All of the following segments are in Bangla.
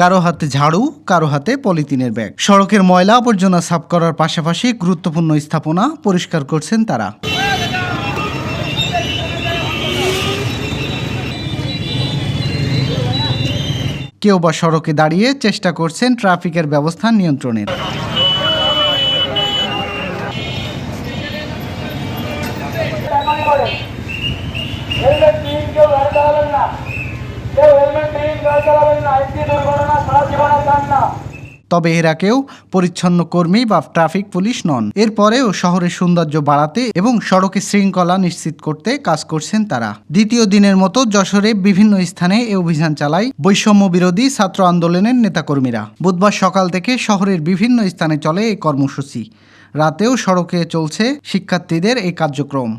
কারও হাতে ঝাড়ু, কারও হাতে পলিথিনের ব্যাগ। সড়কের ময়লা আবর্জনা সাফ করার পাশাপাশি গুরুত্বপূর্ণ স্থাপনা পরিষ্কার করছেন তারা। কেউ বা সড়কে দাঁড়িয়ে চেষ্টা করছেন ট্রাফিকের ব্যবস্থা নিয়ন্ত্রণের। হেলমেট নিয়ে কেউ গাড়ি চালাবেন না। কেউ হেলমেট নিয়ে গাড়ি চালাবেন না। একটি দুর্ঘটনা তবে এরা কেউ পরিচ্ছন্ন কর্মী বা ট্রাফিক পুলিশ নন। এরপরেও শহরের সৌন্দর্য বাড়াতে এবং সড়কে শৃঙ্খলা নিশ্চিত করতে কাজ করছেন তারা। দ্বিতীয় দিনের মতো যশোরে বিভিন্ন স্থানে এ অভিযান চালায় বৈষম্য বিরোধী ছাত্র আন্দোলনের নেতাকর্মীরা। বুধবার সকাল থেকে শহরের বিভিন্ন স্থানে চলে এই কর্মসূচি। রাতেও সড়কে চলছে শিক্ষার্থীদের এই কার্যক্রম।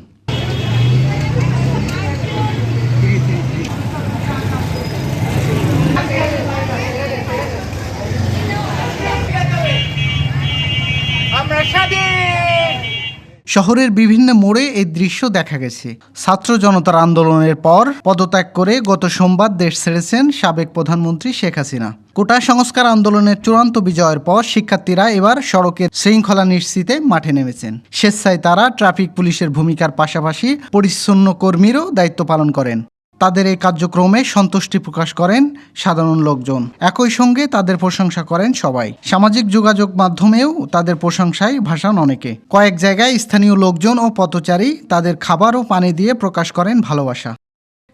শহরের বিভিন্ন মোড়ে এই দৃশ্য দেখা গেছে। ছাত্র জনতার আন্দোলনের পর পদত্যাগ করে গত সোমবার দেশ ছেড়েছেন সাবেক প্রধানমন্ত্রী শেখ হাসিনা। কোটা সংস্কার আন্দোলনের চূড়ান্ত বিজয়ের পর শিক্ষার্থীরা এবার সড়কের শৃঙ্খলা নিশ্চিতে মাঠে নেমেছেন। স্বেচ্ছায় তারা ট্রাফিক পুলিশের ভূমিকার পাশাপাশি পরিচ্ছন্ন কর্মীরও দায়িত্ব পালন করেন। তাদের এই কার্যক্রমে সন্তুষ্টি প্রকাশ করেন সাধারণ লোকজন। একই সঙ্গে তাদের প্রশংসা করেন সবাই। সামাজিক যোগাযোগ মাধ্যমেও তাদের প্রশংসায় ভাসান অনেকে। কয়েক জায়গায় স্থানীয় লোকজন ও পথচারী তাদের খাবার ও পানি দিয়ে প্রকাশ করেন ভালোবাসা।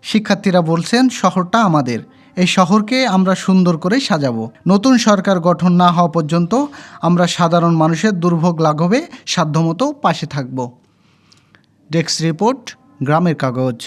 শিক্ষার্থীরা বলছেন, শহরটা আমাদের। এই শহরকে আমরা সুন্দর করে সাজাবো। নতুন সরকার গঠন না হওয়া পর্যন্ত আমরা সাধারণ মানুষের দুর্ভোগ লাঘবে সাধ্যমতো পাশে থাকব। ডেস্ক রিপোর্ট, গ্রামের কাগজ।